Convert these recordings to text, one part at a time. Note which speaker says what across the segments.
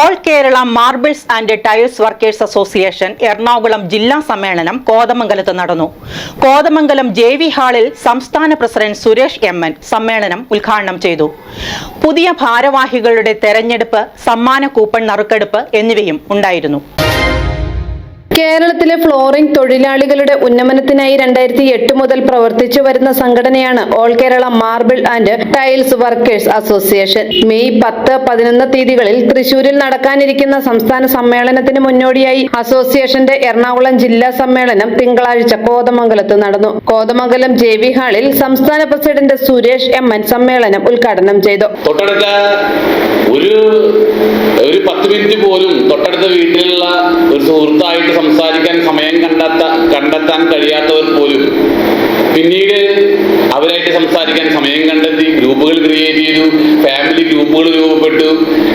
Speaker 1: All Kerala marbles and tiles workers association Ernakulam ജില്ലാ സമ്മേളനം കോതമംഗലത്ത് നടന്നു കോതമംഗലം ജെ വി ഹാളിൽ സംസ്ഥാന പ്രസിഡന്റ് സുരേഷ് എം എൻ സമ്മേളനം ഉദ്ഘാടനം ചെയ്തു. പുതിയ ഭാരവാഹികളുടെ തെരഞ്ഞെടുപ്പ് സമ്മാന കൂപ്പൺ നറുക്കെടുപ്പ് എന്നിവയും ഉണ്ടായിരുന്നു.
Speaker 2: കേരളത്തിലെ ഫ്ലോറിംഗ് തൊഴിലാളികളുടെ ഉന്നമനത്തിനായി രണ്ടായിരത്തി എട്ട് മുതൽ പ്രവർത്തിച്ചു വരുന്ന സംഘടനയാണ് all Kerala marble and tiles workers association. May പത്ത് പതിനൊന്ന് തീയതികളിൽ തൃശൂരിൽ നടക്കാനിരിക്കുന്ന സംസ്ഥാന സമ്മേളനത്തിന് മുന്നോടിയായി അസോസിയേഷന്റെ എറണാകുളം ജില്ലാ സമ്മേളനം തിങ്കളാഴ്ച കോതമംഗലത്ത് നടന്നു. കോതമംഗലം ജെ വി ഹാളിൽ സംസ്ഥാന പ്രസിഡന്റ് സുരേഷ് എം എൻ സമ്മേളനം ഉദ്ഘാടനം ചെയ്തു
Speaker 3: തൊട്ടടുത്ത ഒരു ഒരു പത്ത് മിനിറ്റ് പോലും തൊട്ടടുത്ത വീട്ടിലുള്ള ഒരു സുഹൃത്തായിട്ട് സംസാരിക്കാൻ സമയം കണ്ടെത്ത കണ്ടെത്താൻ കഴിയാത്തവർ പോലും പിന്നീട് അവരായിട്ട് സംസാരിക്കാൻ സമയം കണ്ടെത്തി ഗ്രൂപ്പുകൾ ക്രിയേറ്റ് ചെയ്തു ഫാമിലി ഗ്രൂപ്പുകൾ രൂപപ്പെട്ടു.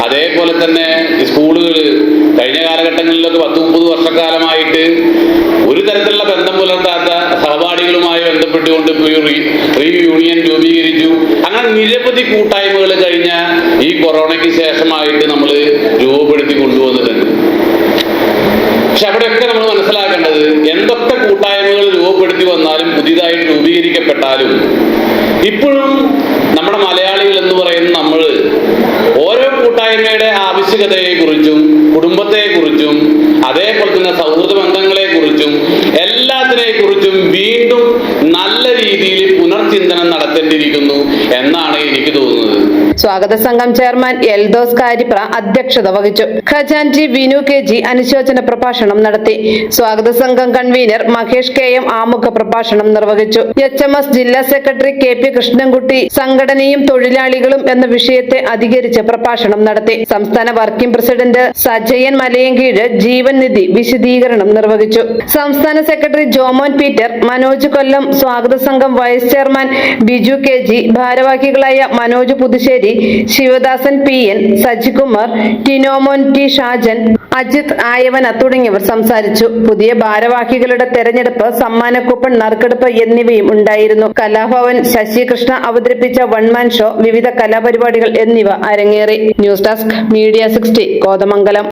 Speaker 3: അതേപോലെ തന്നെ സ്കൂളുകൾ കഴിഞ്ഞ കാലഘട്ടങ്ങളിലൊക്കെ പത്ത് മുപ്പത് വർഷക്കാലമായിട്ട് ഒരു തരത്തിലുള്ള ബന്ധം പുലർത്താത്ത സഹപാഠികളുമായി ബന്ധപ്പെട്ടുകൊണ്ട് റീ യൂണിയൻ രൂപീകരിച്ചു. അങ്ങനെ നിരവധി കൂട്ടായ്മകൾ കഴിഞ്ഞ ഈ കൊറോണയ്ക്ക് ശേഷമായിട്ട് നമ്മൾ രൂപപ്പെടുത്തി കൊണ്ടുവന്നിട്ടുണ്ട്. പക്ഷെ അവിടെയൊക്കെ നമ്മൾ മനസ്സിലാക്കേണ്ടത് എന്തൊക്കെ കൂട്ടായ്മകൾ രൂപപ്പെടുത്തി വന്നാലും പുതിയതായിട്ട് രൂപീകരിക്കപ്പെട്ടാലും ഇപ്പോഴും നമ്മുടെ മലയാളികൾ എന്ന് പറയുന്ന നമ്മൾ ഓരോ കൂട്ടായ്മയുടെ ആവശ്യകതയെക്കുറിച്ചും കുടുംബത്തെക്കുറിച്ചും അതേപോലെ തന്നെ സൗഹൃദ ബന്ധങ്ങളെക്കുറിച്ചും എല്ലാത്തിനെക്കുറിച്ചും വീണ്ടും നല്ല രീതിയിൽ പുനർചിന്തനം നടത്തേണ്ടിയിരിക്കുന്നു എന്നാണ് എനിക്ക് തോന്നുന്നത്.
Speaker 2: സ്വാഗത സംഘം ചെയർമാൻ എൽദോസ് കാരിപ്ര അധ്യക്ഷത വഹിച്ചു. ഖജാൻജി വിനു കെ ജി അനുശോചന പ്രഭാഷണം നടത്തി. സ്വാഗത സംഘം കൺവീനർ മഹേഷ് കെ എം ആമുഖ പ്രഭാഷണം നിർവഹിച്ചു. എച്ച് എം എസ് ജില്ലാ സെക്രട്ടറി കെ പി കൃഷ്ണൻകുട്ടി സംഘടനയും തൊഴിലാളികളും എന്ന വിഷയത്തെ അധികരിച്ച് പ്രഭാഷണം നടത്തി. സംസ്ഥാന വർക്കിംഗ് പ്രസിഡന്റ് സജയൻ മലയങ്കീഴ് ജീവൻ നിധി വിശദീകരണം നിർവഹിച്ചു. സംസ്ഥാന സെക്രട്ടറി ജോമോൻ പീറ്റർ മനോജ് കൊല്ലം സ്വാഗത സംഘം vice chairman Biju K G ഭാരവാഹികളായ Manoj Puthussery Sivadasan P N Sajikumar Tinomon T Shajan Ajith Ayavana തുടങ്ങിയവർ സംസാരിച്ചു. പുതിയ ഭാരവാഹികളുടെ തെരഞ്ഞെടുപ്പ് സമ്മാന കൂപ്പൺ നറുക്കെടുപ്പ് എന്നിവയും ഉണ്ടായിരുന്നു. കലാഭവൻ ശശികൃഷ്ണ അവതരിപ്പിച്ച വൺമാൻ ഷോ വിവിധ കലാപരിപാടികൾ എന്നിവ അരങ്ങേറി. News desk media sixty Kothamangalam.